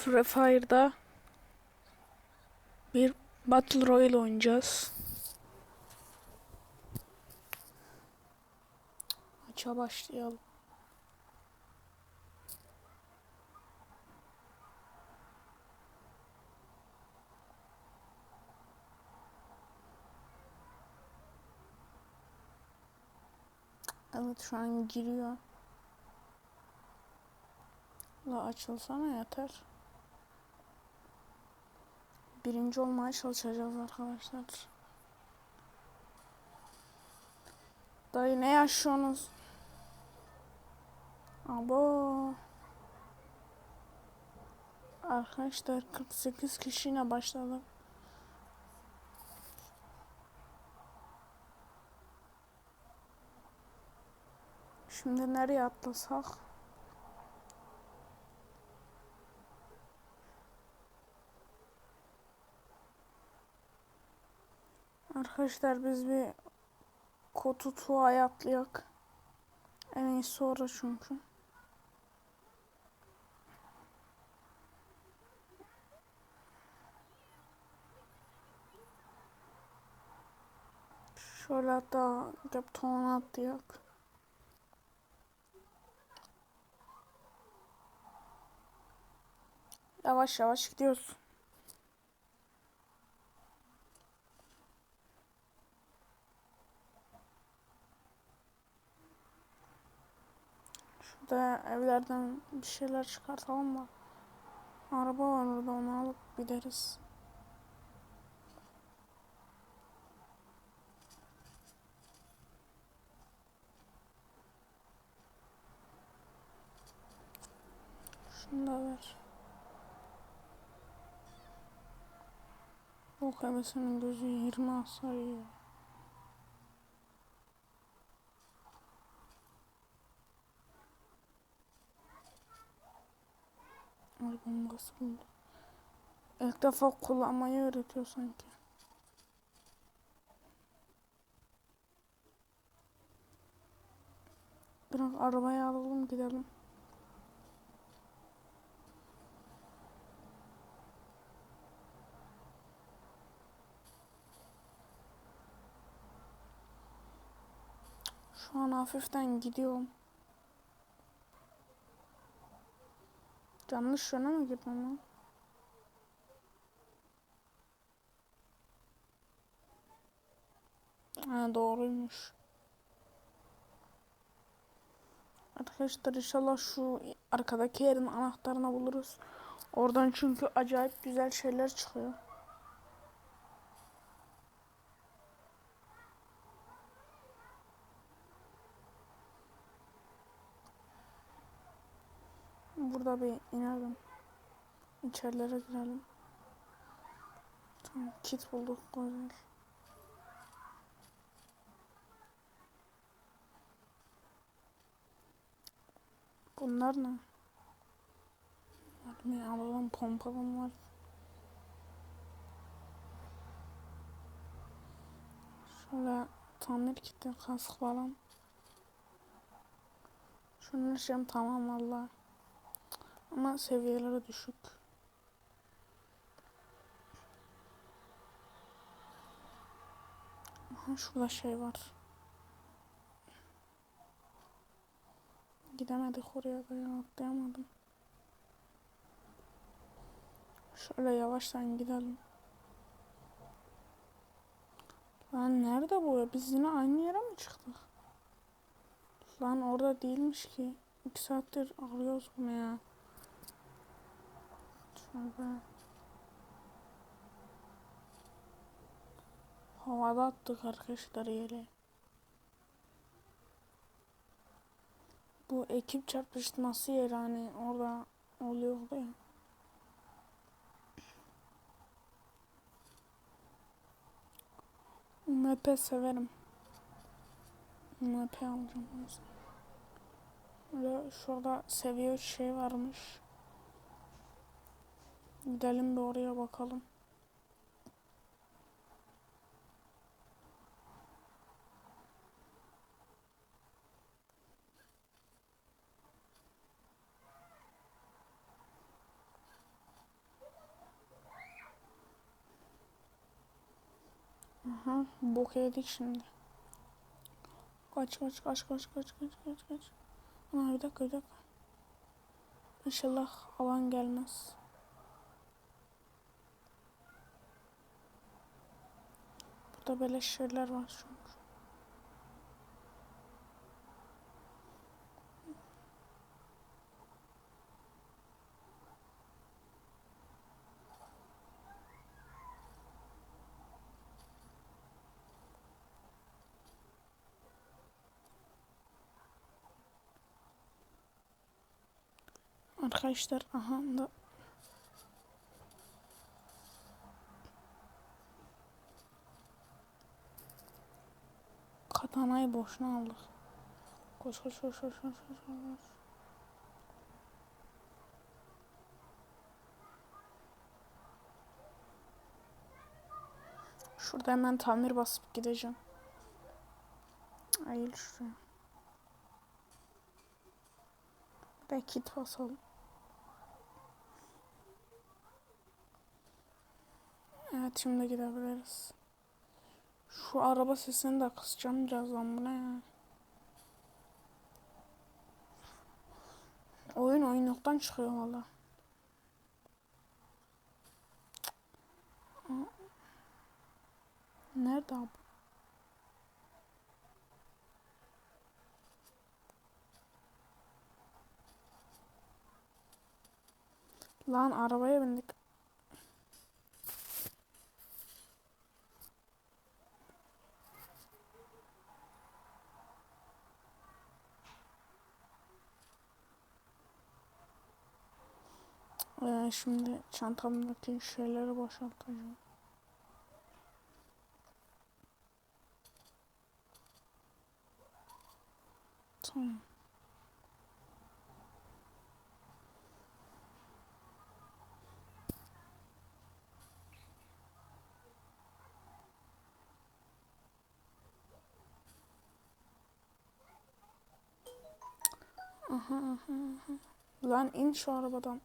Free Fire'da bir Battle Royale oynayacağız. Maça başlayalım. Evet şu an giriyor. La açılsana yeter. Birinci olmaya çalışacağız arkadaşlar. Dayı ne yaşıyorsunuz? Abo. Arkadaşlar 48 kişiyle başladık. Şimdi nereye atlasak? Arkadaşlar biz bir Kotu Tuğa'ya atlayak. En iyisi orada çünkü. Şöyle hatta Gapton'a atlayak. Yavaş yavaş gidiyoruz. Şurada evlerden bir şeyler çıkartalım da. Araba var orada onu alıp gideriz. Şunu da ver. O kafasının gözü 20 hasar yiyor. Ay bombası buldu. İlk defa kullanmayı öğretiyor sanki. Biraz arabaya alalım gidelim. Şu an hafiften gidiyorum. Yanlış yöne mi lan? Ha doğruymuş. Arkadaşlar inşallah şu arkadaki yerin anahtarını buluruz. Oradan çünkü acayip güzel şeyler çıkıyor. Burada bir inelim. İçerilere girelim. Tamam kit bulduk güzel. Bunlar ne? Hadi alalım pompalım var. Şöyle tamir kiti, kask falan. Şunun işim tamam valla. Ama seviyeleri düşük. Aha şurada şey var. Gidemedik oraya da ya atlayamadım. Şöyle yavaştan gidelim. Lan nerede bu ya? Biz yine aynı yere mi çıktık? Lan orada değilmiş ki. İki saattir arıyoruz bunu ya. Şöyle. Havada attık arkadaşlar yere. Bu ekip çarpışması yeri hani orada oluyordu ya. MP severim. MP alacağım. Böyle şurada seviye şey varmış. Gidelim bir oraya bakalım. Aha, bok yedik şimdi. Kaç kaç kaç kaç kaç kaç kaç kaç. Ana bir dakika bir dakika. İnşallah alan gelmez. Burada böyle şeyler var çünkü. Arkadaşlar aha da Katanayı boşuna aldık. Koş koş koş koş koş koş koş. Şurada hemen tamir basıp gideceğim. Ayıl şuraya. Ve kit basalım. Evet şimdi gidebiliriz. Şu araba sesini de kısacağım birazdan bu ne ya? Oyun oyunluktan çıkıyor valla. Nerede abi? Lan arabaya bindik. Ee, şimdi çantamdaki şeyleri boşaltacağım. Tamam. Aha aha aha. Lan in şu arabadan.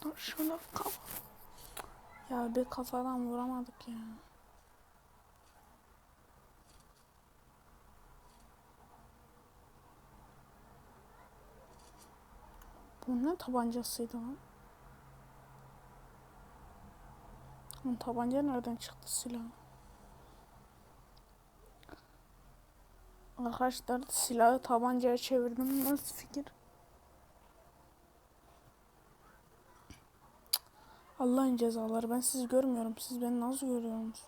Aslında şöyle kafa. Ya bir kafadan vuramadık ya. Bu ne tabancasıydı lan? Lan tabanca nereden çıktı silah? Arkadaşlar silahı tabancaya çevirdim. Nasıl fikir? Allah'ın cezaları. Ben sizi görmüyorum. Siz beni nasıl görüyorsunuz?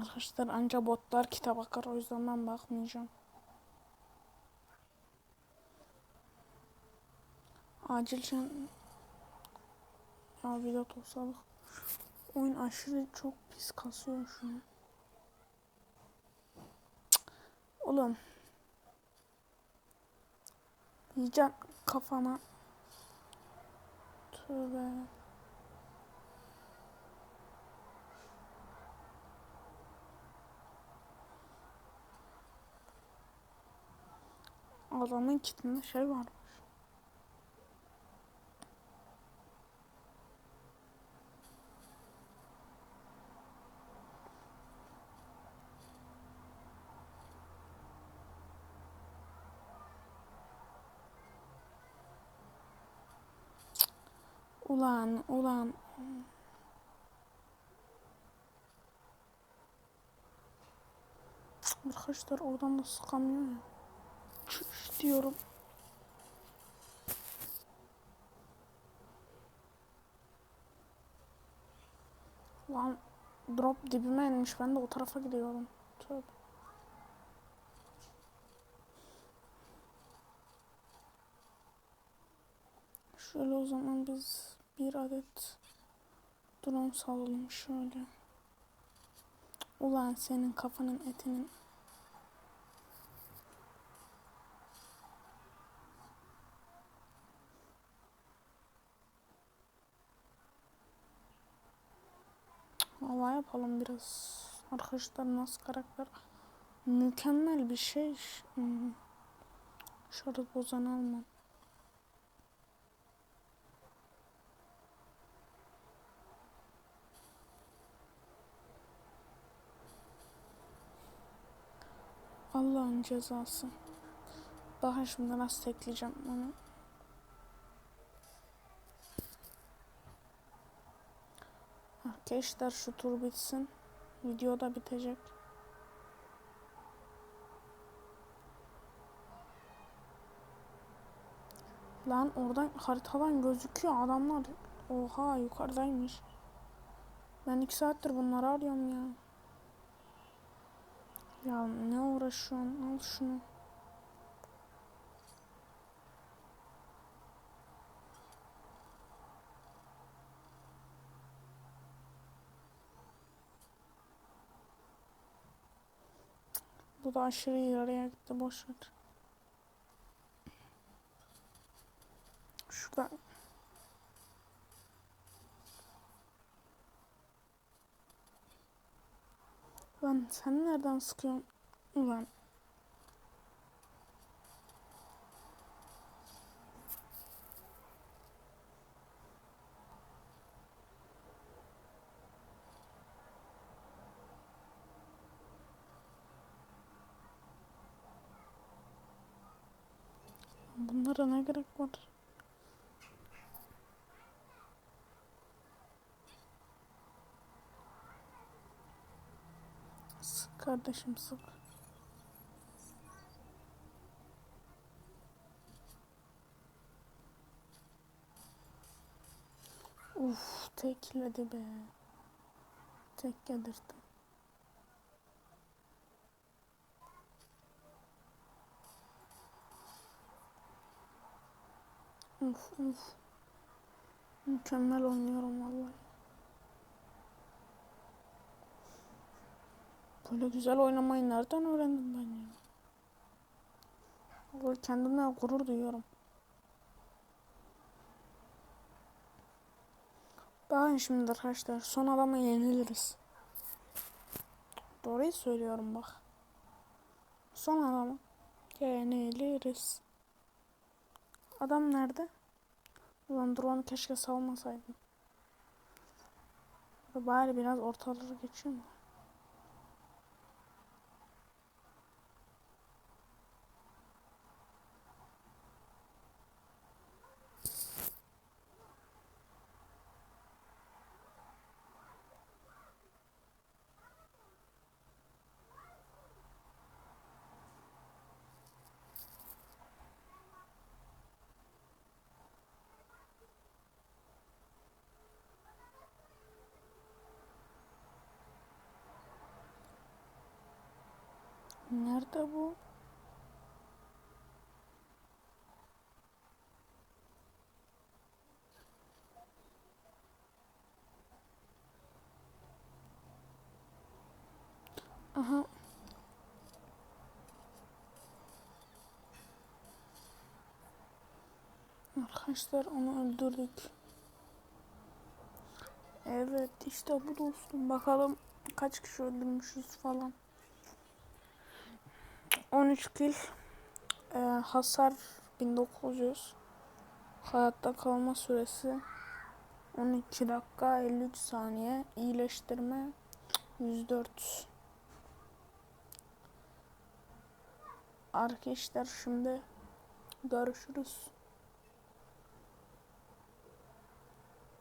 Arkadaşlar anca botlar kitap bakar. O yüzden ben bakmayacağım. Acil için ya bilet olsalık. Oyun aşırı çok pis kasıyor şu an. Oğlum. Yiyeceğim kafana. Tövbe. Adamın kitinde şey var. Ulan ulan. Arkadaşlar oradan da sıkamıyor ya. Çüş diyorum. Lan drop dibime inmiş. Ben de o tarafa gidiyorum. Tövbe. Şöyle o zaman biz bir adet drone salalım şöyle. Ulan senin kafanın etinin. Hava yapalım biraz. Arkadaşlar nasıl karakter Mükemmel bir şey. Hmm. Şarap bozan almam. Allah'ın cezası. Daha şimdi nasıl tekleyeceğim onu. Arkadaşlar şu tur bitsin. Video da bitecek. Lan oradan haritadan gözüküyor adamlar. Oha yukarıdaymış. Ben iki saattir bunları arıyorum ya. Ya ne uğraşıyorsun? Al şunu. Bu da aşırı yarıya gitti. Boş ver. Şurada Lan sen nereden sıkıyorsun? Ulan. Bunlara ne gerek var? Sık kardeşim sık. Uf tekledi be. Tek yedirdim. Uf uf. Mükemmel oynuyorum vallahi. Böyle güzel oynamayı nereden öğrendim ben ya? Vallahi kendimle gurur duyuyorum. Bakın şimdi arkadaşlar son adama yeniliriz. Doğruyu söylüyorum bak. Son adama yeniliriz. Adam nerede? Ulan drone'u keşke salmasaydım. Bari biraz ortaları geçeyim mi? Nerede bu? Aha. Arkadaşlar onu öldürdük. Evet işte bu dostum. Bakalım kaç kişi öldürmüşüz falan. 13 kill. Ee, hasar 1900. Hayatta kalma süresi 12 dakika 53 saniye. İyileştirme 104. Arkadaşlar şimdi görüşürüz.